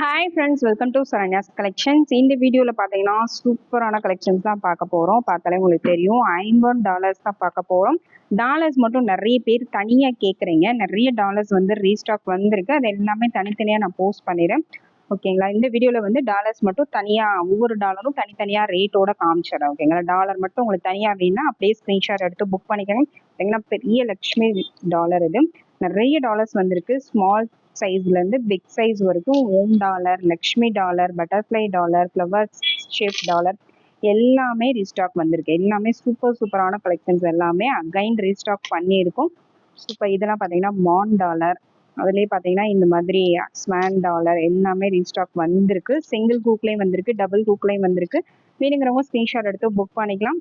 Hi friends welcome to Saranya's collections இந்த வீடியோவில் பார்த்தீங்கன்னா சூப்பரான கலெக்ஷன்ஸ் தான் பார்க்க போகிறோம் பார்த்தாலே உங்களுக்கு தெரியும். ஐம்பது டாலர்ஸ் தான் பார்க்க போகிறோம் டாலர்ஸ் மட்டும் நிறைய பேர் தனியாக கேட்குறீங்க நிறைய டாலர்ஸ் வந்து ரீஸ்டாக் வந்திருக்கு. அது எல்லாமே தனித்தனியாக நான் போஸ்ட் பண்ணிடுறேன். ஓகேங்களா இந்த வீடியோவில் வந்து டாலர்ஸ் மட்டும் தனியாக ஒவ்வொரு டாலரும் தனித்தனியாக ரேட்டோட காமிச்சிடுறேன். ஓகேங்களா டாலர் மட்டும் உங்களுக்கு தனியாக வேணும்னா அப்படியே ஸ்க்ரீன்ஷாட் எடுத்து புக் பண்ணிக்கிறேன். பார்த்தீங்கன்னா பெரிய லக்ஷ்மி டாலர் இது. நிறைய டாலர்ஸ் வந்திருக்கு. ஸ்மால் சைஸ்லேருந்து பிக் சைஸ் வரைக்கும் Om dollar Lakshmi dollar butterfly dollar flower shape dollar எல்லாமே ரீஸ்டாக் வந்திருக்கு. எல்லாமே சூப்பர் சூப்பரான கலெக்ஷன்ஸ் எல்லாமே அகைன் ரீஸ்டாக் பண்ணியிருக்கோம். சூப்பர் இதெல்லாம் பார்த்தீங்கன்னா மான் டாலர் அதுலேயே பார்த்தீங்கன்னா இந்த மாதிரி ஸ்வான் டாலர் எல்லாமே ரீஸ்டாக் வந்திருக்கு. சிங்கிள் கூக்லேயும் வந்திருக்கு டபுள் கூக்லேயும் வந்திருக்கு. வேணுங்கிறவங்க ஸ்க்ரீன்ஷாட் எடுத்து புக் பண்ணிக்கலாம்.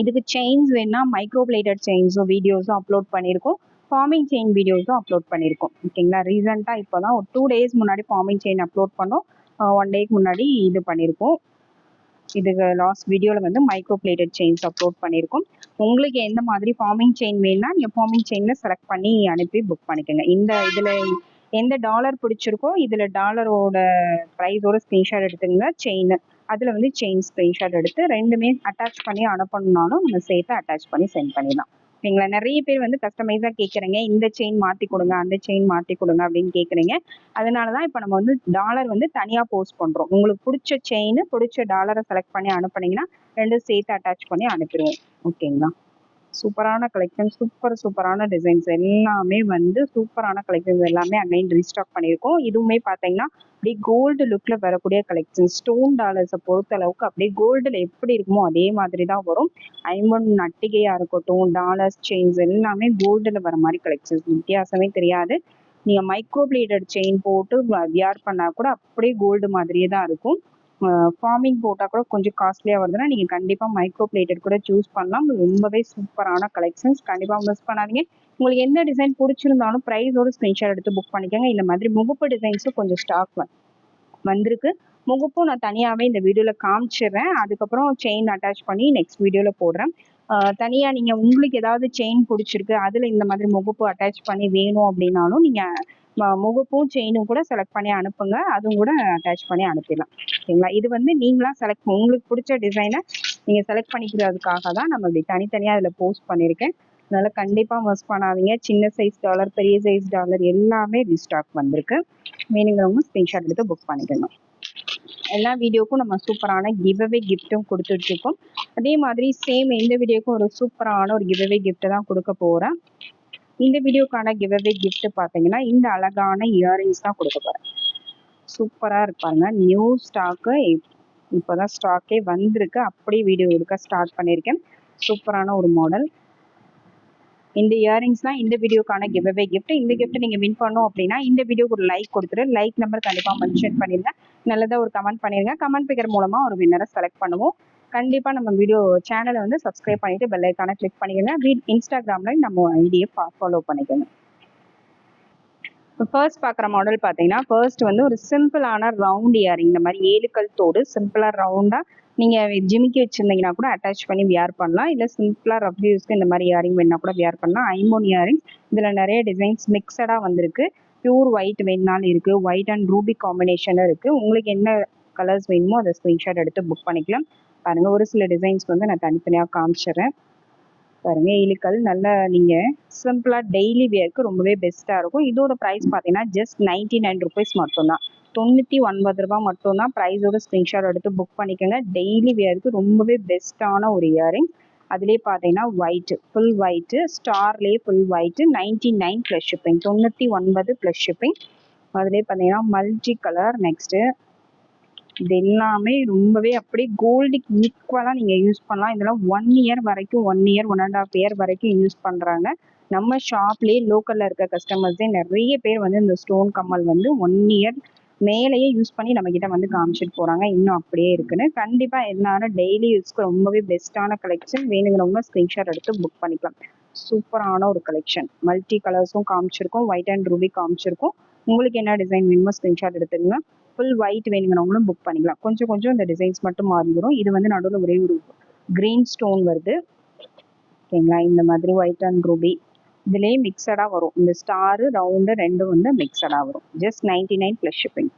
இதுக்கு செயின்ஸ் வேணா மைக்ரோ பிளேட்டட் செயின்ஸும் வீடியோஸும் அப்லோட் பண்ணியிருக்கோம். ஃபார்மிங் செயின் வீடியோஸும் அப்லோட் பண்ணியிருக்கோம். ஓகேங்களா ரீசெண்டாக இப்போ தான் ஒரு டூ டேஸ் முன்னாடி ஃபார்மிங் செயின் அப்லோட் பண்ணோம். ஒன் டேக்கு முன்னாடி இது பண்ணியிருக்கோம். இதுக்கு லாஸ்ட் வீடியோவில் வந்து மைக்ரோ பிளேட்டட் செயின்ஸ் அப்லோட் பண்ணியிருக்கோம். உங்களுக்கு எந்த மாதிரி ஃபார்மிங் செயின் வேணும்னா நீங்கள் ஃபார்மிங் செயினில் செலக்ட் பண்ணி அனுப்பி புக் பண்ணிக்கோங்க. இந்த இதில் எந்த டாலர் பிடிச்சிருக்கோ இதில் டாலரோட ப்ரைஸோட ஸ்க்ரீன்ஷாட் எடுத்துங்க செயின் அதில் வந்து செயின் ஸ்க்ரீன்ஷாட் எடுத்து ரெண்டுமே அட்டாச் பண்ணி அனுப்பணுன்னாலும் நம்ம சேர்த்து அட்டாச் பண்ணி சென்ட் பண்ணிடலாம். ஓகேங்களா? நிறைய பேர் வந்து கஸ்டமைஸாக கேட்குறீங்க இந்த செயின் மாற்றி கொடுங்க அந்த செயின் மாற்றி கொடுங்க அப்படின்னு கேட்குறீங்க அதனால தான் இப்போ நம்ம வந்து டாலர் வந்து தனியாக போஸ்ட் பண்ணுறோம் உங்களுக்கு பிடிச்ச செயின் பிடிச்ச டாலரை செலக்ட் பண்ணி அனுப்புனீங்கன்னா ரெண்டும் சேர்த்து அட்டாச் பண்ணி அனுப்பிடுவோம். ஓகேங்களா? சூப்பரான கலெக்ஷன் சூப்பர் சூப்பரான டிசைன்ஸ் எல்லாமே வந்து சூப்பரான கலெக்ஷன்ஸ் எல்லாமே அகைன் ரீஸ்டாக் பண்ணியிருக்கோம். இதுவுமே பார்த்தீங்கன்னா அப்படியே கோல்டு லுக்கில் வரக்கூடிய கலெக்ஷன் ஸ்டோன் டாலர்ஸை பொறுத்த அளவுக்கு அப்படியே கோல்டில் எப்படி இருக்குமோ அதே மாதிரி தான் வரும். ஐம்பன் நட்டிகையாக இருக்கட்டும் டாலர்ஸ் செயின்ஸ் எல்லாமே கோல்டில் வர மாதிரி கலெக்ஷன்ஸ் வித்தியாசமே தெரியாது. நீங்கள் மைக்ரோ பிளேடட் செயின் போட்டு வியர் பண்ணால் கூட அப்படியே கோல்டு மாதிரியே தான் இருக்கும். ஃபார்மிங் போட்டால் கூட கொஞ்சம் காஸ்ட்லியாக வருதுன்னா நீங்கள் கண்டிப்பாக மைக்ரோ பிளேட்டட் கூட சூஸ் பண்ணலாம். ரொம்பவே சூப்பரான கலெக்ஷன்ஸ் கண்டிப்பாக மிஸ் பண்ணாதீங்க. உங்களுக்கு எந்த டிசைன் பிடிச்சிருந்தாலும் ப்ரைஸோட ஸ்க்ரீன்ஷாட் எடுத்து புக் பண்ணிக்கோங்க. இந்த மாதிரி முகப்பு டிசைன்ஸும் கொஞ்சம் ஸ்டாக் வந்திருக்கு. முகப்பும் நான் தனியாகவே இந்த வீடியோவில் காமிச்சிடுறேன் அதுக்கப்புறம் செயின் அட்டாச் பண்ணி நெக்ஸ்ட் வீடியோவில் போடுறேன். தனியாக நீங்கள் உங்களுக்கு ஏதாவது செயின் பிடிச்சிருக்கு அதில் இந்த மாதிரி முகப்பு அட்டாச் பண்ணி வேணும் அப்படின்னாலும் நீங்கள் முகப்பும் செயினும் கூட செலக்ட் பண்ணி அனுப்புங்க. அதுவும் கூட அட்டாச் பண்ணி அனுப்பிடலாம். ஓகேங்களா இது வந்து நீங்களாம் செலக்ட் உங்களுக்கு பிடிச்ச டிசைனை நீங்கள் செலக்ட் பண்ணிக்கிறதுக்காக தான் நம்ம இப்படி தனித்தனியாக அதில் போஸ்ட் பண்ணியிருக்கேன். அதனால் கண்டிப்பாக மிஸ் பண்ணாதீங்க. சின்ன சைஸ் டாலர் பெரிய சைஸ் டாலர் எல்லாமே ரீஸ்டாக் வந்திருக்கு. வேணுங்கிறவங்க ஸ்க்ரீன்ஷாட் எடுத்து புக் பண்ணிக்கணும் எல்லா வீடியோக்கும் நம்ம சூப்பரான கிவ்அவே கிஃப்ட்டும் கொடுத்துட்ருக்கோம் அதே மாதிரி சேம் எந்த வீடியோக்கும் ஒரு சூப்பரான ஒரு கிவ்அவே கிஃப்ட்டு தான் கொடுக்க போகிறேன் இந்த வீடியோக்கான கிவ்அவே கிஃப்ட் பார்த்தீங்கன்னா இந்த அழகான இயரிங்ஸ் தான் கொடுக்க போகிறேன் சூப்பராக இருப்பாங்க நியூ ஸ்டாக்கு இப்போ தான் ஸ்டாக்கே வந்திருக்கு. அப்படியே வீடியோ எடுக்க ஸ்டார்ட் பண்ணியிருக்கேன் சூப்பரான ஒரு மாடல் இந்த இயரிங்ஸ் தான் இந்த வீடியோக்கான கிவ்அவே கிஃப்ட் இந்த கிஃப்ட் நீங்கள் வின் பண்ணோம் அப்படின்னா இந்த வீடியோக்கு ஒரு லைக் கொடுத்துரு லைக் நம்பர் கண்டிப்பாக மென்ஷன் பண்ணிடுங்க நல்லதாக ஒரு கமெண்ட் பண்ணிடுங்க கமெண்ட் பிக்கர் மூலமாக ஒரு வின்னரை செலக்ட் பண்ணுவோம். கண்டிப்பாக நம்ம வீடியோ சேனலை வந்து சப்ஸ்கிரைப் பண்ணிட்டு பெல் ஐக்கான கிளிக் பண்ணிக்கோங்க. வீ நம்ம ஐடியை ஃபாலோ பண்ணிக்கோங்க. ஃபர்ஸ்ட் பார்க்குற மாடல் பார்த்தீங்கன்னா ஃபர்ஸ்ட் வந்து ஒரு சிம்பிளான ரவுண்ட் இயரிங் இந்த மாதிரி ஏழுக்கல் தோடு சிம்பிளாக ரவுண்டாக நீங்கள் ஜிமிக்கி வச்சுருந்தீங்கன்னா கூட அட்டாச் பண்ணி வியர் பண்ணலாம். இல்லை சிம்பிளாக ரஃப் யூஸ்க்கு இந்த மாதிரி இயரிங் வேணா கூட வியர் பண்ணலாம். ஐமோன் இயரிங் இதில் நிறைய டிசைன்ஸ் மிக்சடாக வந்திருக்கு. பியூர் ஒயிட் வேணுனாலும் இருக்குது ஒயிட் அண்ட் ரூபி காம்பினேஷனும் இருக்குது உங்களுக்கு என்ன கலர்ஸ் வேணுமோ அதை ஸ்க்ரீன்ஷாட் எடுத்து புக் பண்ணிக்கலாம். பாருங்கள் ஒரு சில டிசைன்ஸ் வந்து நான் தனித்தனியாக காமிச்சிடுறேன். பாருங்கள் இழுக்கல் நல்லா நீங்கள் சிம்பிளாக டெய்லி வியருக்கு ரொம்பவே பெஸ்ட்டாக இருக்கும். இதோட ப்ரைஸ் பார்த்தீங்கன்னா ஜஸ்ட் நைன்டி நைன் ருபீஸ் மட்டும்தான். தொண்ணூற்றி ஒன்பது ரூபா மட்டும்தான். ப்ரைஸோட ஸ்க்ரீன்ஷாட் எடுத்து புக் பண்ணிக்கோங்க. டெய்லி வியருக்கு ரொம்பவே பெஸ்ட்டான ஒரு இயரிங் அதுலேயே பார்த்தீங்கன்னா white full white ஸ்டார்லேயே full white ninety nine plus shipping தொண்ணூற்றி ஒன்பது ப்ளஸ் ஷிப்பிங் அதுலேயே பார்த்தீங்கன்னா மல்டி கலர் நெக்ஸ்ட்டு இது எல்லாமே ரொம்பவே அப்படியே கோல்டுக்கு ஈக்குவலாக நீங்கள் யூஸ் பண்ணலாம். இதெல்லாம் ஒன் இயர் வரைக்கும் one year one and half year வரைக்கும் யூஸ் பண்ணுறாங்க நம்ம ஷாப்லேயே லோக்கலில் இருக்க கஸ்டமர்ஸே நிறைய பேர் வந்து இந்த ஸ்டோன் கம்மல் வந்து ஒன் இயர் மேலேயே யூஸ் பண்ணி நம்ம கிட்ட வந்து காமிச்சிட்டு போறாங்க. இன்னும் அப்படியே இருக்குன்னு. கண்டிப்பா எல்லாரும் டெய்லி யூஸ்க்கு ரொம்பவே பெஸ்ட்டான கலெக்ஷன் வேணுங்கிறவங்க ஸ்கிரீன்ஷாட் எடுத்து புக் பண்ணிக்கலாம். சூப்பரான ஒரு கலெக்ஷன் மல்டி கலர்ஸும் காமிச்சிருக்கோம். ஒயிட் அண்ட் ரூபி காமிச்சிருக்கோம். உங்களுக்கு என்ன டிசைன் வேணுமோ ஸ்கிரீன்ஷாட் எடுத்துக்கோங்க. ஃபுல் ஒயிட் வேணுங்கிறவங்களும் புக் பண்ணிக்கலாம். கொஞ்சம் கொஞ்சம் இந்த டிசைன்ஸ் மட்டும் மாறி வரும். இது வந்து நடுவில் ஒரே ஒரு கிரீன் ஸ்டோன் வருது. ஓகேங்களா? இந்த மாதிரி ஒயிட் அண்ட் ரூபி இதுலேயே மிக்சடாக வரும். இந்த ஸ்டாரு ரவுண்டு ரெண்டும் வந்து மிக்சடாக வரும். Just ninety nine plus shipping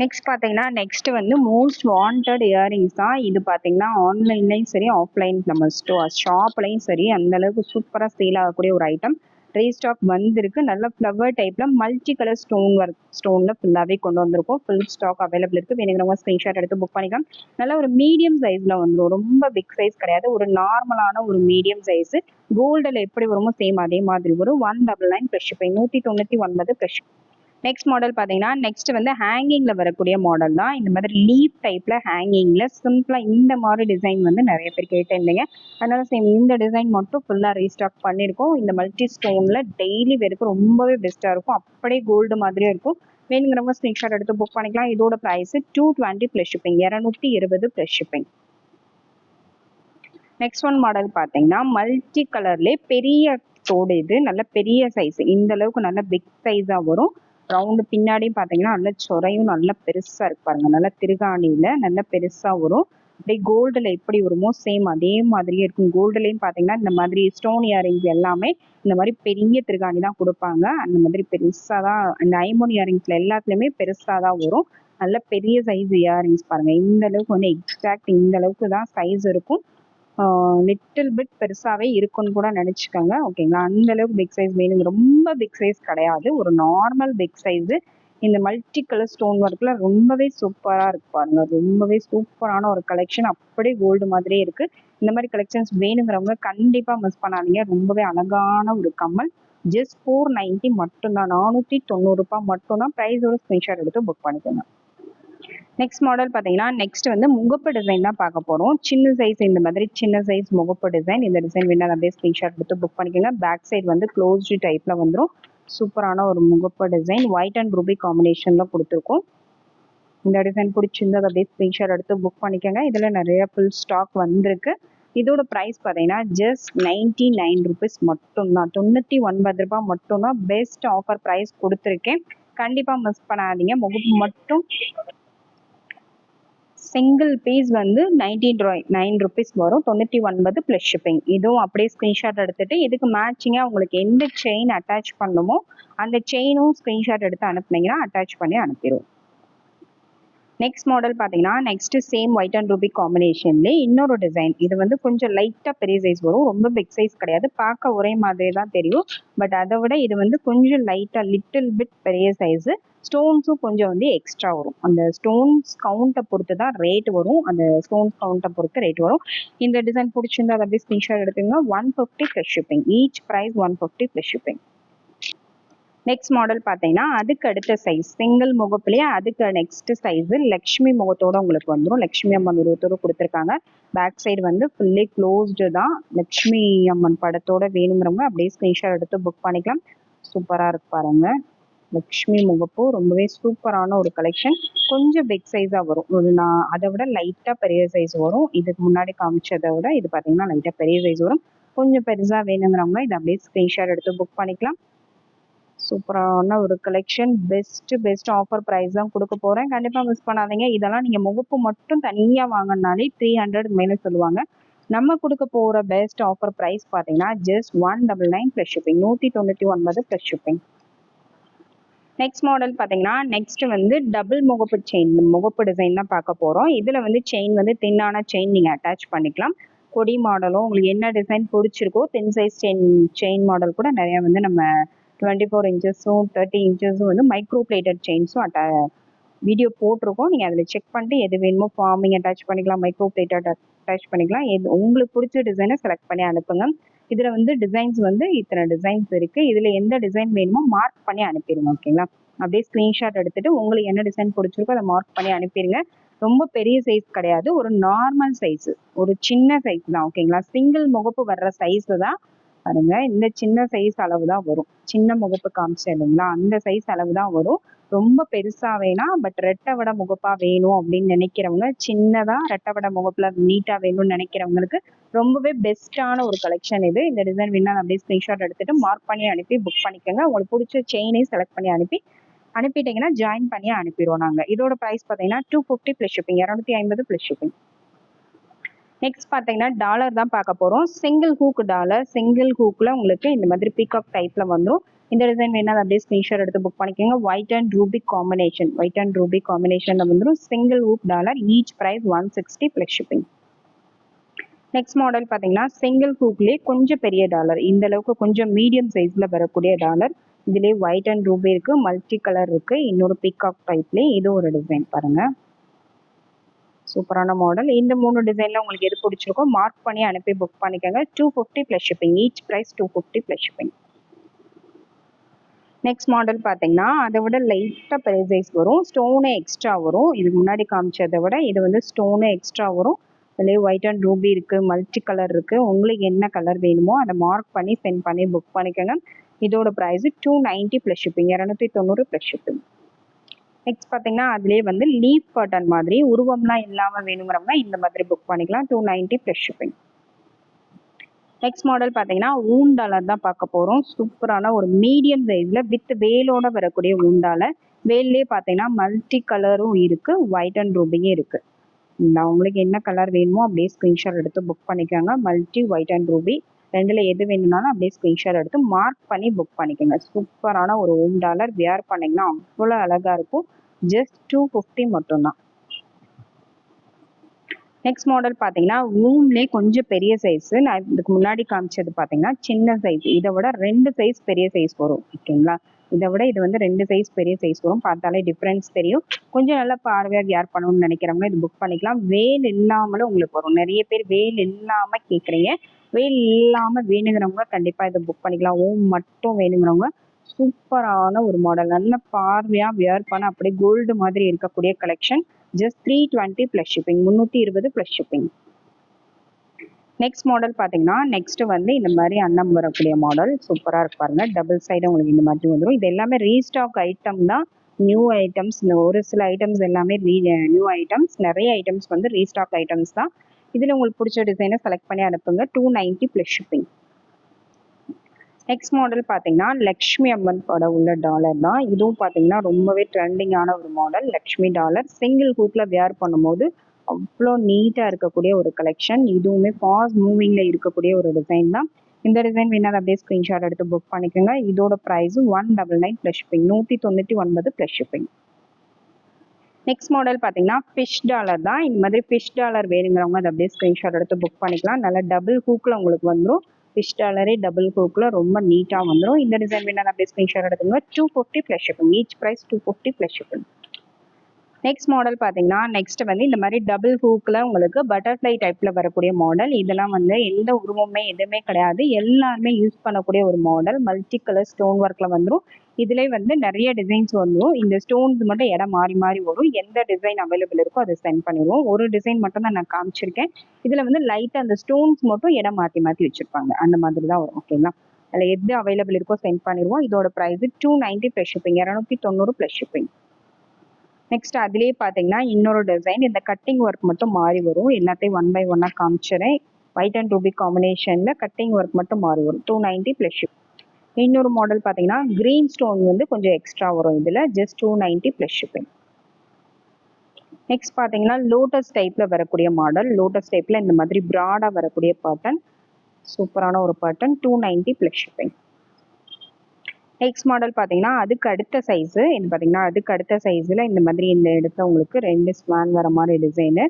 next பார்த்தீங்கன்னா நெக்ஸ்ட் வந்து மோஸ்ட் வாண்டட் இயரிங்ஸ் தான். இது பார்த்தீங்கன்னா ஆன்லைன்லையும் சரி ஆஃப்லைன் நம்ம ஸ்டோ ஷாப்லையும் சரி அந்தளவுக்கு சூப்பராக சேல் ஆகக்கூடிய ஒரு ஐட்டம் ரீஸ்டாக் வந்திருக்கு. நல்ல ஃப்ளவர் டைப்பில் மல்டி கலர் ஸ்டோன் ஒர்க் ஸ்டோனில் ஃபுல்லாகவே கொண்டு வந்திருக்கோம். ஃபுல் ஸ்டாக் அவைலபிள் இருக்குது வேணுங்கிறவங்க ஸ்க்ரீன்ஷாட் எடுத்து புக் பண்ணிக்கலாம். நல்ல ஒரு மீடியம் சைஸில் வந்துடும் ரொம்ப பிக் சைஸ் கிடையாது. ஒரு நார்மலான ஒரு மீடியம் சைஸு கோல்டில் எப்படி வருமோ சேம் அதே மாதிரி வரும். One double nine fresh shipping நூற்றி தொண்ணூற்றி ஒன்பது ஃப்ரெஷ் நெக்ஸ்ட் மாடல் பார்த்தீங்கன்னா நெக்ஸ்ட் வந்து ஹேங்கிங்கில் வரக்கூடிய மாடல் தான். இந்த மாதிரி லீஃப் டைப்பில் ஹேங்கிங்கில் சிம்பிளாக இந்த மாதிரி டிசைன் வந்து நிறைய பேர் கேட்டிருந்தீங்க. அதனால சேம் இந்த டிசைன் மட்டும் ஃபுல்லாக ரீஸ்டாக் பண்ணியிருக்கோம். இந்த மல்டி ஸ்டோனில் டெய்லி வெறுக்கும் ரொம்பவே பெஸ்ட்டாக இருக்கும். அப்படியே கோல்டு மாதிரியே இருக்கும். வேணுங்கிறவங்க ஸ்க்ரீன்ஷாட் எடுத்து புக் பண்ணிக்கலாம். இதோட price two twenty plus shipping இரநூத்தி இருபது plus shipping next one model பார்த்தீங்கன்னா மல்டி கலர்லேயே பெரிய தோடு இது. நல்ல பெரிய சைஸ் இந்த அளவுக்கு நல்ல பிக் சைஸாக வரும். ரவுண்டு பின்னாடியும் பார்த்தீங்கன்னா நல்ல சொரையும் நல்ல பெருசாக இருக்கு பாருங்க. நல்ல திருகாணியில் நல்ல பெருசாக வரும். அப்படியே கோல்டில் எப்படி வருமோ சேம் அதே மாதிரியே இருக்கும். கோல்டுலேயும் பார்த்தீங்கன்னா இந்த மாதிரி ஸ்டோன் இயரிங்ஸ் எல்லாமே இந்த மாதிரி பெரிய திருகாணி தான் கொடுப்பாங்க. அந்த மாதிரி பெருசாக தான் அந்த ஐமோன் இயரிங்ஸில் எல்லாத்துலேயுமே பெருசாக தான் வரும். நல்ல பெரிய சைஸ் இயரிங்ஸ் பாருங்கள் இந்த அளவுக்கு வந்து எக்ஸாக்ட் இந்த அளவுக்கு தான் சைஸ் இருக்கும். லிட்டில் பிட் பெருசாகவே இருக்குன்னு கூட நினச்சிக்கோங்க. ஓகேங்களா அந்த அளவுக்கு பிக் சைஸ் வேணுங்க ரொம்ப பிக் சைஸ் கிடையாது. ஒரு நார்மல் பிக் சைஸு இந்த மல்டி கலர் ஸ்டோன் ஒர்க்கில் ரொம்பவே சூப்பராக இருக்கு பாருங்க. ரொம்பவே சூப்பரான ஒரு கலெக்ஷன் அப்படியே கோல்டு மாதிரியே இருக்குது இந்த மாதிரி கலெக்ஷன்ஸ் வேணுங்கிறவங்க கண்டிப்பாக மிஸ் பண்ணாதீங்க. ரொம்பவே அழகான ஒரு கம்மல். ஜஸ்ட் ஃபோர் நைன்ட்டி மட்டும்தான். நானூற்றி தொண்ணூறுரூபா மட்டும்தான். ப்ரைஸோட ஸ்க்ரீன்ஷாட் எடுத்து புக் பண்ணிக்கோங்க. நெக்ஸ்ட் மாடல் பார்த்தீங்கன்னா நெக்ஸ்ட் வந்து முகப்பு டிசைன் தான் பார்க்க போகிறோம் சின்ன சைஸ் இந்த மாதிரி சின்ன சைஸ் முகப்பு டிசைன் இந்த டிசைன் வேணால் அப்படியே ஸ்க்ரீன்ஷாட் எடுத்து புக் பண்ணிக்கோங்க. பேக் சைடு வந்து க்ளோஸ்டு டைப்பில் வந்துடும் சூப்பரான ஒரு முகப்பு டிசைன் ஒயிட் அண்ட் ரூபி காம்பினேஷனில் கொடுத்துருக்கோம். இந்த டிசைன் பிடிச்சிருந்து அதை அப்படியே ஸ்க்ரீன்ஷாட் எடுத்து புக் பண்ணிக்கோங்க. இதில் நிறைய ஃபுல் ஸ்டாக் வந்திருக்கு. இதோட ப்ரைஸ் பார்த்தீங்கன்னா ஜஸ்ட் நைன்டி நைன் ருபீஸ் மட்டும்தான். தொண்ணூற்றி ஒன்பது ரூபாய் மட்டும்தான் பெஸ்ட் ஆஃபர் ப்ரைஸ் கொடுத்துருக்கேன். கண்டிப்பாக மிஸ் பண்ணாதீங்க. முகப்பு மட்டும் சிங்கிள் பீஸ் வந்து நைன்டீன் ரூபாய் நைன் ருபீஸ் வரும். தொண்ணூற்றி ஒன்பது ப்ளஸ் ஷிப்பிங் இதுவும் அப்படியே ஸ்க்ரீன்ஷாட் எடுத்துகிட்டு இதுக்கு மேட்சிங்காக உங்களுக்கு எந்த செயின் அட்டாச் பண்ணுமோ அந்த செயினும் ஸ்க்ரீன்ஷாட் எடுத்து அனுப்புனீங்கன்னா அட்டாச் பண்ணி அனுப்பிடுவோம் நெக்ஸ்ட் மாடல் பார்த்தீங்கன்னா next same white and ruby காம்பினேஷன்லேயே இன்னொரு டிசைன் இது வந்து கொஞ்சம் லைட்டாக பெரிய சைஸ் வரும். ரொம்ப பிக் சைஸ் கிடையாது. பார்க்க ஒரே மாதிரி தான் தெரியும். பட் அதை விட இது வந்து கொஞ்சம் லைட்டாக லிட்டில் பிட் பெரிய சைஸு ஸ்டோன்ஸும் கொஞ்சம் வந்து எக்ஸ்ட்ரா வரும். அந்த ஸ்டோன்ஸ் கவுண்ட்டை பொறுத்து தான் ரேட் வரும். அந்த ஸ்டோன்ஸ் கவுண்ட்டை பொறுத்து ரேட் வரும். இந்த டிசைன் பிடிச்சிருந்தா அதை அப்படியே ஸ்க்ரீன்ஷாட் எடுத்தீங்கன்னா one fifty plus shipping each price one fifty plus shipping next model பார்த்தீங்கன்னா அதுக்கு அடுத்த சைஸ் சிங்கிள் முகப்புலேயே அதுக்கு நெக்ஸ்ட் சைஸ் லக்ஷ்மி முகத்தோட உங்களுக்கு வந்துடும் லக்ஷ்மி அம்மன் உருவத்தோட கொடுத்துருக்காங்க. பேக் சைடு வந்து ஃபுல்லி க்ளோஸ்டு தான். லக்ஷ்மி அம்மன் படத்தோட வேணுங்கிறவங்க அப்படியே ஸ்க்ரீன்ஷாட் எடுத்து புக் பண்ணிக்கலாம். சூப்பராக இருக்கு பாருங்க. லக்ஷ்மி முகப்பு ரொம்பவே சூப்பரான ஒரு கலெக்ஷன் கொஞ்சம் பிக் சைஸாக வரும். ஒரு நான் அதை விட லைட்டாக பெரிய சைஸ் வரும். இதுக்கு முன்னாடி காமிச்சதை விட இது பார்த்தீங்கன்னா லைட்டாக பெரிய சைஸ் வரும். கொஞ்சம் பெருசாக வேணுங்கிறவங்க இதை அப்படியே ஸ்க்ரீன்ஷாட் எடுத்து புக் பண்ணிக்கலாம். சூப்பரான ஒரு collection best best offer price தான் கொடுக்க போகிறேன் கண்டிப்பாக மிஸ் பண்ணாதீங்க. இதெல்லாம் நீங்கள் முகப்பு மட்டும் தனியாக வாங்கினாலே த்ரீ ஹண்ட்ரட் மேலே சொல்லுவாங்க. நம்ம கொடுக்க போகிற பெஸ்ட் ஆஃபர் ப்ரைஸ் பார்த்தீங்கன்னா just one double nine plus shipping நூற்றி தொண்ணூற்றி ஒன்பது ப்ளஸ் ஷிப்பிங் நெக்ஸ்ட் மாடல் பார்த்தீங்கன்னா நெக்ஸ்ட் வந்து டபுள் முகப்பு செயின் முகப்பு டிசைன் தான் பார்க்க போகிறோம் இதில் வந்து செயின் வந்து தின்னான செயின் நீங்கள் அட்டாச் பண்ணிக்கலாம். கொடி மாடலும் உங்களுக்கு என்ன டிசைன் பிடிச்சிருக்கோ then size chain chain model கூட நிறையா வந்து நம்ம டுவெண்ட்டி ஃபோர் இன்ச்சஸும் தேர்ட்டி இன்ச்சஸும் வந்து மைக்ரோ பிளேட்டட் செயின்ஸும் அட்டா வீடியோ போட்டிருக்கோம். நீங்கள் அதில் செக் பண்ணிட்டு எது வேணுமோ ஃபார்மிங் அட்டாச் பண்ணிக்கலாம் மைக்ரோ பிளேட்டட் அட்டாச் பண்ணிக்கலாம். எது உங்களுக்கு பிடிச்ச டிசைனை செலக்ட் பண்ணி அனுப்புங்க. இதில் வந்து டிசைன்ஸ் வந்து இத்தனை டிசைன்ஸ் இருக்குது இதில் எந்த டிசைன் வேணுமோ மார்க் பண்ணி அனுப்பிடுங்க ஓகேங்களா அப்படியே ஸ்க்ரீன்ஷாட் எடுத்துகிட்டு உங்களுக்கு என்ன டிசைன் பிடிச்சிருக்கோ அதை மார்க் பண்ணி அனுப்பிடுங்க. ரொம்ப பெரிய சைஸ் கிடையாது. ஒரு நார்மல் சைஸ் ஒரு சின்ன சைஸ் தான் ஓகேங்களா சிங்கிள் முகப்பு வர்ற சைஸ் தான் பாருங்க. இந்த சின்ன சைஸ் அளவு தான் வரும். சின்ன முகப்பு காமிச்சேன் இல்லைங்களா? அந்த சைஸ் அளவு தான் வரும். ரொம்ப பெருசா வேணாம் பட் ரெட்டை வட முகப்பா வேணும் அப்படின்னு நினைக்கிறவங்க சின்னதா ரெட்டை வட முகப்புல நீட்டா வேணும்னு நினைக்கிறவங்களுக்கு ரொம்பவே பெஸ்டான ஒரு கலெக்ஷன் இது. இந்த டிசைன் வேணா அப்படியே ஸ்கிரீன்ஷாட் எடுத்துட்டு மார்க் பண்ணி அனுப்பி புக் பண்ணிக்கோங்க. உங்களுக்கு பிடிச்ச செயினையும் செலக்ட் பண்ணி அனுப்பி அனுப்பிட்டீங்கன்னா ஜாயின் பண்ணி அனுப்பிடுவோம் நாங்கள் இதோட ப்ரைஸ் பார்த்தீங்கன்னா டூ ஃபிஃப்டி ப்ளஸ் ஷிப்பிங் இரநூத்தி ஐம்பது ப்ளஸ் ஷிப்பிங் நெக்ஸ்ட் பார்த்தீங்கன்னா டாலர் தான் பார்க்க போகிறோம் சிங்கிள் ஹூக் டாலர் சிங்கிள் ஹூக்கில் உங்களுக்கு இந்த மாதிரி பீகாக் டைப்பில் வந்துடும் இந்த டிசைன் வேணால் அப்படியே ஸ்க்ரீன்ஷாட் எடுத்து புக் பண்ணிக்கோங்க. White and ruby combination white and ruby காம்பினேஷனில் வந்துடும் single hook dollar each price one sixty plus shipping next model பார்த்தீங்கன்னா சிங்கிள் ஹூக்லேயே கொஞ்சம் பெரிய டாலர் இந்த அளவுக்கு கொஞ்சம் மீடியம் சைஸில் வரக்கூடிய டாலர் இதுலேயே ஒயிட் அண்ட் ரூபி இருக்குது மல்டி கலர் இருக்குது இன்னொரு பிகாக் டைப்லேயே இது ஒரு டிசைன் பாருங்கள் சூப்பரான மாடல் இந்த மூணு டிசைனில் உங்களுக்கு எது பிடிச்சிருக்கோ மார்க் பண்ணி அனுப்பி புக் பண்ணிக்கோங்க. Two fifty plus shipping each price two fifty plus shipping next model பார்த்தீங்கன்னா அதை விட லைட்டாக பெரிய வரும். ஸ்டோனு எக்ஸ்ட்ரா வரும். இதுக்கு முன்னாடி காமிச்சதை விட இது வந்து ஸ்டோனு எக்ஸ்ட்ரா வரும். அதுலேயே ஒயிட் அண்ட் ரூபி இருக்குது மல்டி கலர் இருக்குது உங்களுக்கு என்ன கலர் வேணுமோ அதை மார்க் பண்ணி சென்ட் பண்ணி புக் பண்ணிக்கோங்க. இதோட price two ninety plus shipping இரநூத்தி தொண்ணூறு ப்ளஸ் ஷிப்பிங் நெக்ஸ்ட் பார்த்தீங்கன்னா அதுலேயே வந்து லீஃப் பட்டன் மாதிரி உருவம்லாம் இல்லாமல் வேணுங்கிறவங்க இந்த மாதிரி புக் பண்ணிக்கலாம். Two ninety plus shipping next model பார்த்தீங்கன்னா ஊண்டாலர் தான் பார்க்க போகிறோம் சூப்பரான ஒரு மீடியம் சைஸில் வித் வேலோட வரக்கூடிய ஊண்டால வேல்லே பார்த்தீங்கன்னா மல்டி கலரும் இருக்குது ஒயிட் அண்ட் ரூபியும் இருக்குது உங்களுக்கு என்ன கலர் வேணுமோ அப்படியே ஸ்க்ரீன்ஷாட் எடுத்து புக் பண்ணிக்கோங்க. மல்டி ஒயிட் அண்ட் ரூபி ரெண்டில் எது வேணும்னாலும் அப்படியே ஸ்க்ரீன்ஷாட் எடுத்து மார்க் பண்ணி புக் பண்ணிக்கோங்க. சூப்பரான ஒரு ஓம் டாலர் வியர் பண்ணிங்கன்னா அவ்வளோ அழகாக இருக்கும். ஜஸ்ட் டூ ஃபிஃப்டி மட்டும்தான். நெக்ஸ்ட் மாடல் பார்த்தீங்கன்னா ஊம்லே கொஞ்சம் பெரிய சைஸு நான் இதுக்கு முன்னாடி காமிச்சது பார்த்தீங்கன்னா சின்ன சைஸ் இதை விட ரெண்டு சைஸ் பெரிய சைஸ் வரும். ஓகேங்களா? இதை விட இது வந்து ரெண்டு சைஸ் பெரிய சைஸ் வரும். பார்த்தாலே டிஃப்ரென்ஸ் தெரியும். கொஞ்சம் நல்லா பார்வையாக வியர் பண்ணணும்னு நினைக்கிறவங்க இது புக் பண்ணிக்கலாம். வேல் இல்லாமலும் உங்களுக்கு வரும். நிறைய பேர் வேல் இல்லாமல் கேட்குறீங்க. வெயில் இல்லாமல் வேணுங்கிறவங்க கண்டிப்பாக இதை புக் பண்ணிக்கலாம். ஓம் மட்டும் வேணுங்கிறவங்க சூப்பரான ஒரு மாடல் நல்ல பார்வையாக வியர் பண்ண அப்படியே கோல்டு மாதிரி இருக்கக்கூடிய collection just three twenty plus shipping முந்நூற்றி இருபது ப்ளஸ் ஷிப்பிங் நெக்ஸ்ட் மாடல் பார்த்தீங்கன்னா நெக்ஸ்ட் வந்து இந்த மாதிரி அன்னம் வரக்கூடிய மாடல் சூப்பராக இருப்பாருங்க டபுள் சைடு உங்களுக்கு இந்த மாதிரி வந்துடும் இது எல்லாமே ரீஸ்டாக் ஐட்டம் தான். நியூ ஐட்டம்ஸ் இந்த ஒரு சில ஐட்டம்ஸ் எல்லாமே நியூ ஐட்டம்ஸ் நிறைய ஐட்டம்ஸ் வந்து ரீஸ்டாக் ஐட்டம்ஸ் தான். இதில் உங்களுக்கு பிடிச்ச டிசைனை செலக்ட் பண்ணி அனுப்புங்க. Two ninety plus shipping next model பார்த்தீங்கன்னா லக்ஷ்மி அம்மன் படம் உள்ள டாலர் தான். இதுவும் பார்த்தீங்கன்னா ரொம்பவே ட்ரெண்டிங்கான ஒரு மாடல் லக்ஷ்மி டாலர் சிங்கிள் ஹூக்கில் வேர் பண்ணும்போது அவ்வளோ நீட்டாக இருக்கக்கூடிய ஒரு கலெக்ஷன் இதுவுமே ஃபாஸ்ட் மூவிங்கில் இருக்கக்கூடிய ஒரு டிசைன் தான். இந்த டிசைன் வேணால் அப்படியே ஸ்க்ரீன்ஷாட் எடுத்து புக் பண்ணிக்கோங்க. இதோட price one double nine plus shipping நூற்றி தொண்ணூற்றி ஒன்பது ப்ளஸ் ஷிப்பிங் நெக்ஸ்ட் மாடல் பார்த்தீங்கன்னா ஃபிஷ் டாலர் தான். இந்த மாதிரி ஃபிஷ் டாலர் வேணுங்கிறவங்க அதை அப்படியே ஸ்க்ரீன்ஷாட் எடுத்து புக் பண்ணிக்கலாம். நல்லா டபுள் ஹூக்கில் உங்களுக்கு வந்துடும் ஃபிஷ் டாலரே டபுள் ஹூக்கில் ரொம்ப நீட்டாக வந்துடும் இந்த டிசைன் வேணால் அப்படியே ஸ்க்ரீன்ஷாட் எடுத்துங்க two fifty plus shipping each price two fifty plus shipping next model பார்த்தீங்கன்னா நெக்ஸ்ட் வந்து இந்த மாதிரி டபுள் ஹூக்கில் உங்களுக்கு பட்டர்ஃப்ளை டைப்பில் வரக்கூடிய மாடல் இதெல்லாம் வந்து எந்த உருவமே எதுவுமே கிடையாது. எல்லாருமே யூஸ் பண்ணக்கூடிய ஒரு மாடல் மல்டி கலர் ஸ்டோன் ஒர்க்கில் வந்துடும் இதுலேயே வந்து நிறைய டிசைன்ஸ் வந்துடும் இந்த ஸ்டோன்ஸ் மட்டும் இடம் மாறி மாறி வரும் எந்த டிசைன் அவைலபிள் இருக்கோ அதை சென்ட் பண்ணிடுவோம். ஒரு டிசைன் மட்டும் தான் நான் காமிச்சிருக்கேன். இதில் வந்து லைட்டாக அந்த ஸ்டோன்ஸ் மட்டும் இடம் மாற்றி மாற்றி வச்சுருப்பாங்க. அந்த மாதிரி தான் வரும் ஓகேங்களா அதில் எது அவைலபிள் இருக்கோ சென்ட் பண்ணிடுவோம். இதோட price two ninety plus shipping இரநூத்தி தொண்ணூறு ப்ளஸ் ஷிப்பிங் நெக்ஸ்ட் அதுலேயே பார்த்தீங்கன்னா இன்னொரு டிசைன் இந்த கட்டிங் ஒர்க் மட்டும் மாறி வரும். எல்லாத்தையும் ஒன் பை ஒன்னாக காமிச்சிடறேன் ஒயிட் அண்ட் ரூபி காம்பினேஷனில் கட்டிங் ஒர்க் மட்டும் மாறி வரும். டூ நைன்ட்டி ப்ளஸ் ஷிப் இன்னொரு மாடல் பார்த்தீங்கன்னா க்ரீன் ஸ்டோன் வந்து கொஞ்சம் எக்ஸ்ட்ரா வரும். இதில் just two ninety plus shipping next பார்த்தீங்கன்னா லோட்டஸ் டைப்பில் வரக்கூடிய மாடல் லோட்டஸ் டைப்பில் இந்த மாதிரி ப்ராடாக வரக்கூடிய பேட்டர்ன் சூப்பரான ஒரு pattern two ninety plus shipping next model பார்த்தீங்கன்னா அதுக்கு அடுத்த சைஸு இது பார்த்தீங்கன்னா அதுக்கு அடுத்த சைஸில் இந்த மாதிரி இந்த இடத்துல உங்களுக்கு ரெண்டு ஸ்வான் வர மாதிரி டிசைனு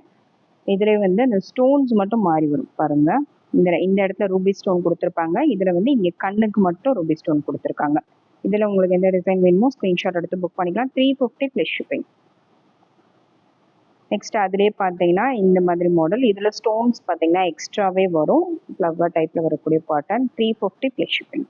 இதில் வந்து அந்த ஸ்டோன்ஸ் மட்டும் மாறி வரும் பாருங்கள் இந்த இந்த இடத்துல ரூபி ஸ்டோன் கொடுத்துருப்பாங்க. இதில் வந்து இங்கே கண்ணுக்கு மட்டும் ரூபி ஸ்டோன் கொடுத்துருக்காங்க. இதில் உங்களுக்கு எந்த டிசைன் வேணுமோ ஸ்க்ரீன்ஷாட் எடுத்து புக் பண்ணிக்கலாம். Three fifty plus shipping next அதிலே பார்த்தீங்கன்னா இந்த மாதிரி மாடல் இதில் ஸ்டோன்ஸ் பார்த்தீங்கன்னா எக்ஸ்ட்ராவே வரும். ஃப்ளவர் டைப்பில் வரக்கூடிய pattern three fifty plus shipping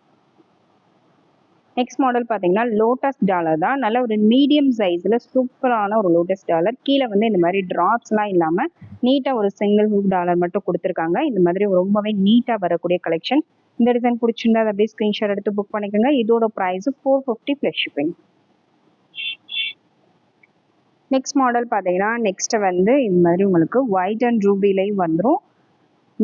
next model பார்த்தீங்கன்னா லோட்டஸ் டாலர் தான். நல்ல ஒரு மீடியம் சைஸில் சூப்பரான ஒரு லோட்டஸ் டாலர் கீழே வந்து இந்த மாதிரி ட்ராப்ஸ்லாம் இல்லாமல் நீட்டாக ஒரு சிங்கிள் ஹூக் டாலர் மட்டும் கொடுத்துருக்காங்க. இந்த மாதிரி ரொம்பவே நீட்டாக வரக்கூடிய கலெக்ஷன் இந்த டிசைன் பிடிச்சிருந்தா அதை அப்படியே ஸ்க்ரீன்ஷாட் எடுத்து புக் பண்ணிக்கோங்க. இதோட price four fifty plus shipping next model பார்த்தீங்கன்னா நெக்ஸ்ட் வந்து இந்த மாதிரி உங்களுக்கு ஒயிட் அண்ட் ரூபிலையும் வந்துடும்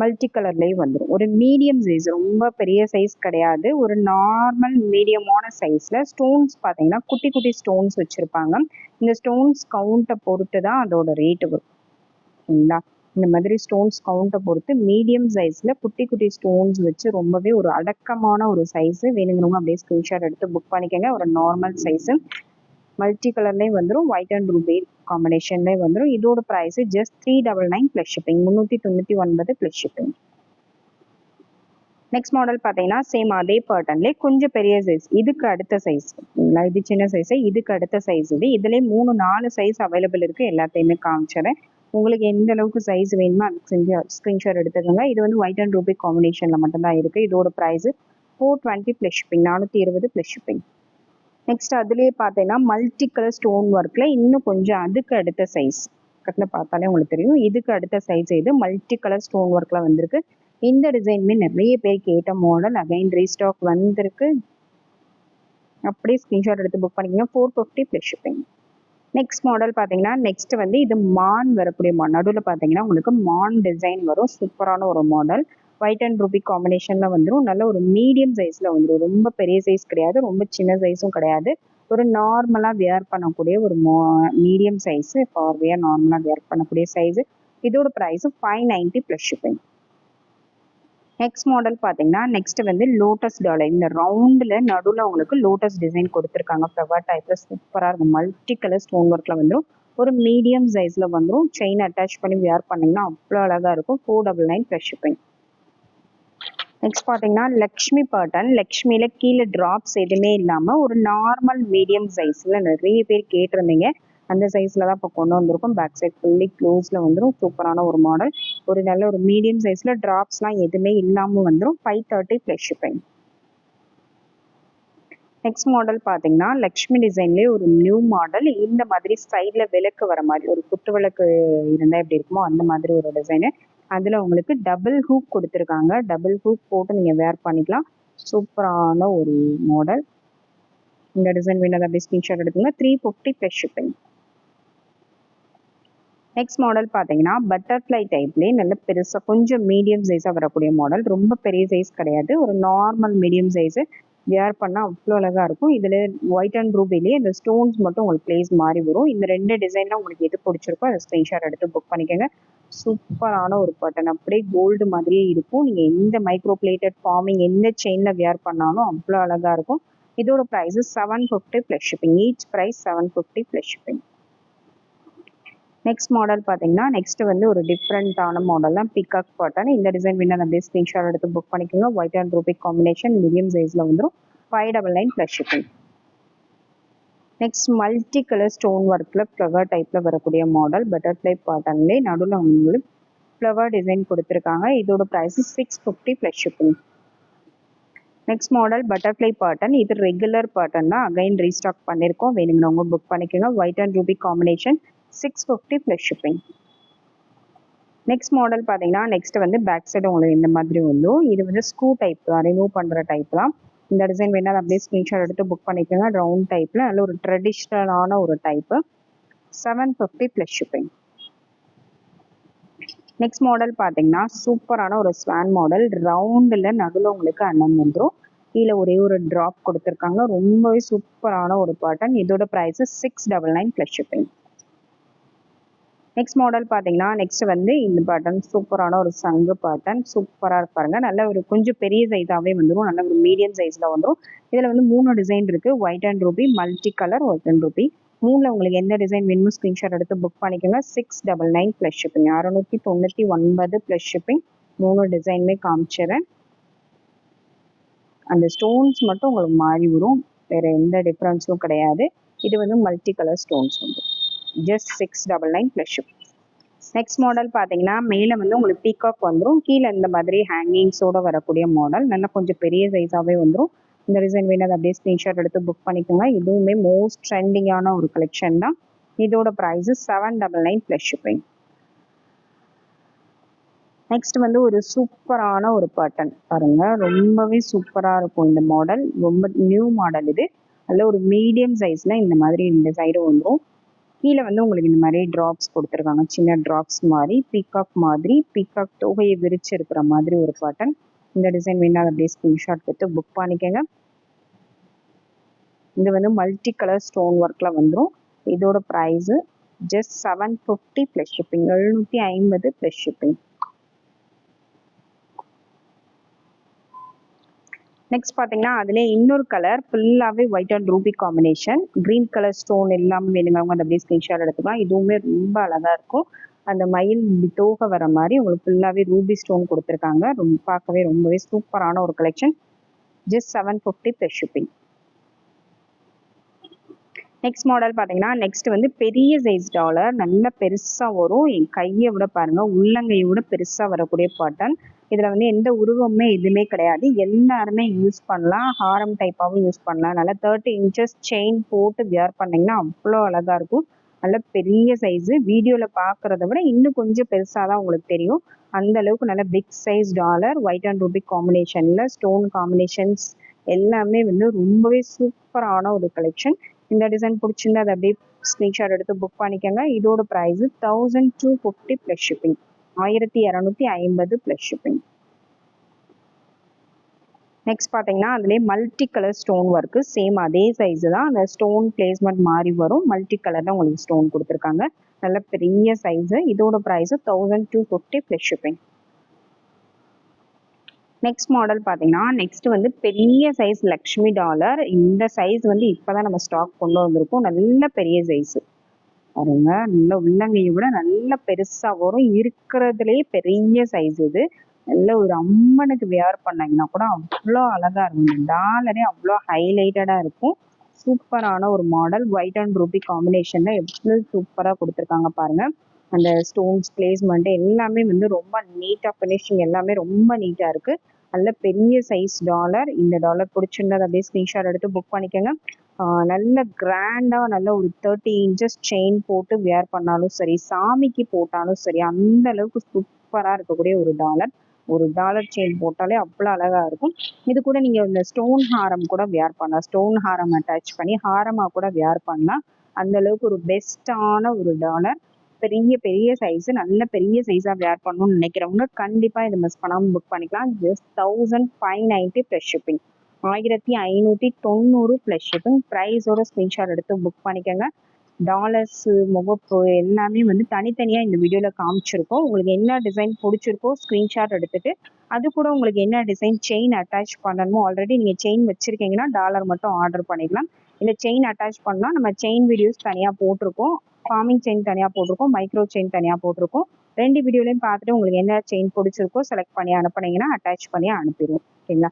மல்டி கலர்லேயும் வந்துடும் ஒரு மீடியம் சைஸ் ரொம்ப பெரிய சைஸ் கிடையாது. ஒரு நார்மல் மீடியமான சைஸில் ஸ்டோன்ஸ் பார்த்தீங்கன்னா குட்டி குட்டி ஸ்டோன்ஸ் வச்சுருப்பாங்க. இந்த ஸ்டோன்ஸ் கவுண்ட்டை பொறுத்து தான் அதோட ரேட்டு வரும். சரிங்களா? இந்த மாதிரி ஸ்டோன்ஸ் கவுண்ட்டை பொறுத்து மீடியம் சைஸில் குட்டி குட்டி ஸ்டோன்ஸ் வச்சு ரொம்பவே ஒரு அடக்கமான ஒரு சைஸு வேணுங்கிறவங்க அப்படியே ஸ்க்ரீன்ஷாட் எடுத்து புக் பண்ணிக்கோங்க. ஒரு நார்மல் சைஸு மல்டி கலர்லேயும் வந்துடும் ஒயிட் அண்ட் ரூபே காம்பினேஷன்லேயே வந்துடும் இதோட price just three double nine plus shipping முந்நூற்றி தொண்ணூற்றி ஒன்பது ப்ளஸ் ஷிப்பிங் நெக்ஸ்ட் மாடல் பார்த்தீங்கன்னா சேம் அதே பேட்டர்ன்லேயே கொஞ்சம் பெரிய சைஸ் இதுக்கு அடுத்த சைஸ் இது சின்ன சைஸு இதுக்கு அடுத்த சைஸ் இது. இதுலேயே மூணு நாலு சைஸ் அவைலபிள் இருக்குது எல்லாத்தையுமே காமிச்சிடறேன். உங்களுக்கு எந்த அளவுக்கு சைஸ் வேணுமோ அதுக்கு செஞ்சு ஸ்க்ரீன்ஷாட் எடுத்துக்கோங்க. இது வந்து ஒயிட் அண்ட் ரூபி காம்பினேஷனில் மட்டும்தான் இருக்குது இதோட price four twenty plus shipping நானூற்றி இருபது ப்ளஸ் ஷிப்பிங் நெக்ஸ்ட் அதுலேயே பார்த்தீங்கன்னா மல்டி கலர் ஸ்டோன் ஒர்க்கில் இன்னும் கொஞ்சம் அதுக்கு அடுத்த சைஸ் பக்கத்தில் பார்த்தாலே உங்களுக்கு தெரியும். இதுக்கு அடுத்த சைஸ் இது மல்டி கலர் ஸ்டோன் ஒர்க்கில் வந்திருக்கு. இந்த டிசைனுமே நிறைய பேர் கேட்ட மாடல் அகைன் ரீஸ்டாக் வந்திருக்கு. அப்படியே ஸ்க்ரீன்ஷாட் எடுத்து புக் பண்ணிக்கோங்க. Four fifty plus shipping next model பார்த்தீங்கன்னா நெக்ஸ்ட் வந்து இது மான் வரக்கூடிய மான் நடுவில் பார்த்தீங்கன்னா உங்களுக்கு மான் டிசைன் வரும். சூப்பரான ஒரு மாடல் ஒயிட் அண்ட் ரூபி காம்பினேஷனில் வந்துடும் நல்ல ஒரு மீடியம் சைஸில் வந்துடும் ரொம்ப பெரிய சைஸ் கிடையாது. ரொம்ப சின்ன சைஸும் கிடையாது. ஒரு நார்மலாக வியர் பண்ணக்கூடிய ஒரு மோ மீடியம் சைஸு ஃபார் வியர் நார்மலாக வியர் பண்ணக்கூடிய சைஸு இதோட price five ninety plus shipping next model பார்த்தீங்கன்னா நெக்ஸ்ட் வந்து லோட்டஸ் டாலர் இந்த ரவுண்டில் நடுவில் உங்களுக்கு லோட்டஸ் டிசைன் கொடுத்துருக்காங்க. ஃப்ளவர் டைப்பில் சூப்பராக இருக்கும் மல்டி கலர் ஸ்டோன் ஒர்க்கில் வந்துடும் ஒரு மீடியம் சைஸில் வந்துடும் செயின் அட்டாச் பண்ணி வியர் பண்ணிங்கன்னா அவ்வளோ அழகாக இருக்கும். Four double nine plus shipping next பார்த்தீங்கன்னா லக்ஷ்மி பாட்டன் லக்ஷ்மியில் கீழே ட்ராப்ஸ் எதுவுமே இல்லாமல் ஒரு நார்மல் மீடியம் சைஸில் நிறைய பேர் கேட்டிருந்தீங்க. அந்த சைஸில் தான் இப்போ கொண்டு வந்திருக்கும். பேக் சைட் ஃபுல்லி க்ளோஸில் வந்துடும் சூப்பரான ஒரு மாடல் ஒரு நல்ல ஒரு மீடியம் சைஸில் ட்ராப்ஸ்லாம் எதுவுமே இல்லாமல் வந்துடும் five thirty plus shipping next model பார்த்தீங்கன்னா லக்ஷ்மி டிசைன்லேயே ஒரு நியூ மாடல் இந்த மாதிரி சைடில் விளக்கு வர மாதிரி ஒரு குத்து விளக்கு இருந்தால் எப்படி இருக்குமோ அந்த மாதிரி ஒரு டிசைனு அதில் உங்களுக்கு டபுள் ஹூக் கொடுத்துருக்காங்க. டபுள் ஹூக் போட்டு நீங்கள் வேர் பண்ணிக்கலாம். சூப்பரான ஒரு மாடல் இந்த டிசைன் வேணும் அப்படியே ஸ்க்ரீன்ஷாட் எடுத்துங்க three fifty plus shipping next model பார்த்தீங்கன்னா பட்டர்ஃப்ளை டைப்லேயே நல்ல பெருசாக கொஞ்சம் மீடியம் சைஸாக வரக்கூடிய மாடல் ரொம்ப பெரிய சைஸ் கிடையாது. ஒரு நார்மல் மீடியம் சைஸு வியர் பண்ணால் அவ்வளோ அழகாக இருக்கும். இதில் ஒயிட் அண்ட் ரூபிலேயே இந்த ஸ்டோன்ஸ் மட்டும் உங்களுக்கு பிளேஸ் மாறி வரும். இந்த ரெண்டு டிசைனில் உங்களுக்கு எது பிடிச்சிருக்கோ அதை ஸ்க்ரீன்ஷாட் எடுத்து புக் பண்ணிக்கோங்க. சூப்பரான ஒரு பட்டன் அப்படியே கோல்டு மாதிரியே இருக்கும். நீங்கள் எந்த மைக்ரோ பிளேட்டட் ஃபார்மிங் எந்த செயினில் வியர் பண்ணாலும் அவ்வளோ அழகாக இருக்கும். இதோட price seven fifty plus shipping each price seven fifty plus shipping next model பார்த்தீங்கன்னா நெக்ஸ்ட் வந்து ஒரு டிஃப்ரெண்ட்டான மாடல் தான். பிகாக் பட்டன் இந்த டிசைன் வேணும் அப்படியே ஸ்க்ரீன்ஷாட் எடுத்து புக் பண்ணிக்கோங்க. White and ruby combination medium சைஸில் வந்துடும் five double nine plus shipping next multi colour stone ஒர்க்கில் ஃப்ளவர் டைப்பில் வரக்கூடிய மாடல் பட்டர்ஃப்ளை பாட்டன்லேயே நடுவில் உங்களுக்கு ஃப்ளவர் டிசைன் கொடுத்துருக்காங்க. இதோட price six fifty plus shipping next model butterfly pattern இது ரெகுலர் பாட்டன் தான். அகைன் ரீஸ்டாக் பண்ணியிருக்கோம் வேணுங்கிறவங்க புக் பண்ணிக்கோங்க. White and ruby combination six fifty plus shipping next model பார்த்தீங்கன்னா நெக்ஸ்ட் வந்து பேக் சைடு உங்களுக்கு இந்த மாதிரி வந்துடும். இது வந்து ஸ்க்ரூ டைப் தான். ரிமூவ் பண்ணுற டைப் தான். இந்த டிசைன் வேணாலும் அப்படியே ஸ்க்ரீன்ஷாட் எடுத்து புக் பண்ணிக்கோங்க ரவுண்ட் டைப்பில் நல்ல ஒரு ட்ரெடிஷ்னலான ஒரு type seven fifty plus shipping next model பார்த்தீங்கன்னா சூப்பரான ஒரு ஸ்வான் மாடல் ரவுண்டில் நடுவில் உங்களுக்கு அண்ணன் வந்துடும் கீழே ஒரே ஒரு ட்ராப் கொடுத்துருக்காங்க. ரொம்பவே சூப்பரான ஒரு பேட்டர்ன் இதோட price six double nine plus shipping next model பார்த்தீங்கன்னா நெக்ஸ்ட் வந்து இந்த பாட்டன் சூப்பரான ஒரு சங்கு பாட்டன் சூப்பராக இருப்பாருங்க நல்ல ஒரு கொஞ்சம் பெரிய சைஸாகவே வந்துடும் நல்ல ஒரு மீடியம் சைஸில் வந்துடும் இதில் வந்து மூணு டிசைன் இருக்குது white and ruby multi colour white and ruby மூணில் உங்களுக்கு எந்த டிசைன் வேணுமோ ஸ்க்ரீன்ஷாட் எடுத்து புக் பண்ணிக்கோங்க. Six double nine plus shipping அறநூற்றி தொண்ணூற்றி ஒன்பது ப்ளஸ் ஷிப்பிங் மூணு டிசைனுமே காமிச்சிடுறேன் அந்த ஸ்டோன்ஸ் மட்டும் உங்களுக்கு மாறி வரும். வேறு எந்த டிஃப்ரென்ஸும் கிடையாது. இது வந்து மல்டி கலர் ஸ்டோன்ஸ் வந்து. Just six double nine plus ship next model பார்த்தீங்கன்னா மேலே வந்து உங்களுக்கு பீகாக் வந்துடும் கீழே இந்த மாதிரி ஹேங்கிங்ஸோட வரக்கூடிய மாடல் நல்லா கொஞ்சம் பெரிய சைஸாகவே வந்துடும் இந்த டிசைன் வேணும் அப்படியே ஸ்க்ரீன்ஷாட் எடுத்து புக் பண்ணிக்கோங்க. இதுவுமே மோஸ்ட் ட்ரெண்டிங்கான ஒரு கலெக்ஷன் தான். இதோட price seven double nine plus shipping next வந்து ஒரு சூப்பரான ஒரு பட்டன் பாருங்க ரொம்பவே சூப்பராக இருக்கும் இந்த மாடல் ரொம்ப நியூ மாடல் இது. நல்ல ஒரு மீடியம் சைஸில் இந்த மாதிரி இந்த சைடு வந்துடும் கீழே வந்து உங்களுக்கு இந்த மாதிரி ட்ராப்ஸ் கொடுத்துருக்காங்க. சின்ன ட்ராப்ஸ் மாதிரி பீகாக் மாதிரி பீகாக் தொகையை விரிச்சு இருக்கிற மாதிரி ஒரு பேட்டர்ன் இந்த டிசைன் வேணால் அப்படியே ஸ்க்ரீன்ஷாட் எடுத்து புக் பண்ணிக்கோங்க. இது வந்து மல்டி கலர் ஸ்டோன் ஒர்க்கில் வந்துடும் இதோட price just seven fifty plus shipping எழுநூற்றி ஐம்பது ப்ளஸ் ஷிப்பிங் நெக்ஸ்ட் பார்த்தீங்கன்னா அதிலே இன்னொரு கலர் ஃபுல்லாகவே white and ruby combination green colour stone எல்லாமே வேணுங்கிறவங்க அந்த அப்படியே ஸ்கிரீன்ஷாட் எடுத்துக்கலாம். இதுவுமே ரொம்ப அழகாக இருக்கும். அந்த மயில் தோகை வர மாதிரி உங்களுக்கு ஃபுல்லாகவே ரூபி ஸ்டோன் கொடுத்துருக்காங்க. ரொம்ப பார்க்கவே ரொம்பவே சூப்பரான ஒரு collection just seven fifty plus shipping next model பார்த்தீங்கன்னா நெக்ஸ்ட் வந்து பெரிய சைஸ் டாலர் நல்ல பெருசாக வரும். என் கையை விட பாருங்கள் உள்ளங்கையை விட பெருசாக வரக்கூடிய பாட்டன் இதில் வந்து எந்த உருவமே எதுவுமே கிடையாது. எல்லாருமே யூஸ் பண்ணலாம். ஹாரம் டைப்பாகவும் யூஸ் பண்ணலாம். நல்லா தேர்ட்டி இன்ச்சஸ் செயின் போட்டு வியர் பண்ணிங்கன்னா அவ்வளோ அழகாக இருக்கும். நல்ல பெரிய சைஸு வீடியோவில் பார்க்குறத விட இன்னும் கொஞ்சம் பெருசாக தான் உங்களுக்கு தெரியும். அந்த அளவுக்கு நல்ல big size dollar white and Rubik காம்பினேஷனில் ஸ்டோன் காம்பினேஷன்ஸ் எல்லாமே வந்து ரொம்பவே சூப்பரான ஒரு கலெக்ஷன் இந்த டிசைன் பிடிச்சிருந்தா அதை அப்படியே ஸ்க்ரீன்ஷாட் எடுத்து புக் பண்ணிக்கோங்க. இதோட price thousand two fifty plus shipping ஆயிரத்தி இரநூத்தி ஐம்பது ப்ளஸ் ஷிப்பிங் நெக்ஸ்ட் பார்த்தீங்கன்னா அதுலேயே multi colour stone work same அதே சைஸு தான். அந்த ஸ்டோன் பிளேஸ்மெண்ட் மாதிரி வரும். மல்டி கலர் தான் உங்களுக்கு ஸ்டோன் கொடுத்துருக்காங்க. நல்ல பெரிய சைஸு இதோட price thousand two fifty plus shipping next model பார்த்தீங்கன்னா நெக்ஸ்ட் வந்து பெரிய சைஸ் லக்ஷ்மி டாலர் இந்த சைஸ் வந்து இப்போ தான் நம்ம ஸ்டாக் கொண்டு வந்திருக்கோம். நல்ல பெரிய சைஸு பாருங்க. நல்ல உள்ளங்கையை விட நல்ல பெருசா வரும். இருக்கிறதுலயே பெரிய சைஸ் இது. நல்ல ஒரு அம்மனுக்கு வியர் பண்ணீங்கன்னா கூட அவ்வளோ அழகா இருக்கும். இந்த டாலரே அவ்வளோ ஹைலைட்டடா இருக்கும். சூப்பரான ஒரு மாடல் ஒயிட் அண்ட் ரூபி காம்பினேஷன்ல எவ்வளவு சூப்பரா கொடுத்துருக்காங்க பாருங்க. அந்த ஸ்டோன்ஸ் பிளேஸ்மெண்ட் எல்லாமே வந்து ரொம்ப நீட்டா ஃபினிஷிங் எல்லாமே ரொம்ப நீட்டா இருக்கு. நல்ல பெரிய சைஸ் டாலர் இந்த டாலர் பிடிச்சிருந்தது அப்படியே ஸ்க்ரீன்ஷாட் எடுத்து புக் பண்ணிக்கோங்க. நல்ல கிராண்டா நல்ல ஒரு தேர்ட்டி இன்ச்சஸ் செயின் போட்டு வியர் பண்ணாலும் சரி சாமிக்கு போட்டாலும் சரி அந்த அளவுக்கு சூப்பரா இருக்கக்கூடிய ஒரு டாலர் ஒரு டாலர் செயின் போட்டாலே அவ்வளோ அழகா இருக்கும். இது கூட நீங்க இந்த ஸ்டோன் ஹாரம் கூட வியர் பண்ணலாம். ஸ்டோன் ஹாரம் அட்டாச் பண்ணி ஹாரமா கூட வியர் பண்ணலாம். அந்த அளவுக்கு ஒரு பெஸ்டான ஒரு டாலர் பெரிய பெரிய சைஸ் நல்ல பெரிய சைஸா வேர் பண்ணணும்னு நினைக்கிறவங்க கண்டிப்பா இதை மிஸ் பண்ணாம புக் பண்ணிக்கலாம். Just thousand five ninety plus shipping ஆயிரத்தி ஐநூற்றி தொண்ணூறு ப்ளஸ் ஷிப்பிங் ப்ரைஸோட ஸ்க்ரீன்ஷாட் எடுத்து புக் பண்ணிக்கோங்க. டாலர்ஸ் முகப்பு எல்லாமே வந்து தனித்தனியாக இந்த வீடியோவில் காமிச்சிருக்கோம். உங்களுக்கு என்ன டிசைன் பிடிச்சிருக்கோ ஸ்க்ரீன்ஷாட் எடுத்துகிட்டு அது கூட உங்களுக்கு என்ன டிசைன் செயின் அட்டாச் பண்ணணுமோ ஆல்ரெடி நீங்கள் செயின் வச்சுருக்கீங்கன்னா டாலர் மட்டும் ஆர்டர் பண்ணிக்கலாம். இல்லை செயின் அட்டாச் பண்ணால் நம்ம செயின் வீடியோஸ் தனியாக போட்டிருக்கோம். ஃபார்மிங் செயின் தனியாக போட்டிருக்கோம் மைக்ரோ செயின் தனியாக போட்டிருக்கோம். ரெண்டு வீடியோலையும் பார்த்துட்டு உங்களுக்கு என்ன செயின் பிடிச்சிருக்கோ செலக்ட் பண்ணி அனுப்புனீங்கன்னா அட்டாச் பண்ணி அனுப்பிடுவோம். ஓகேங்களா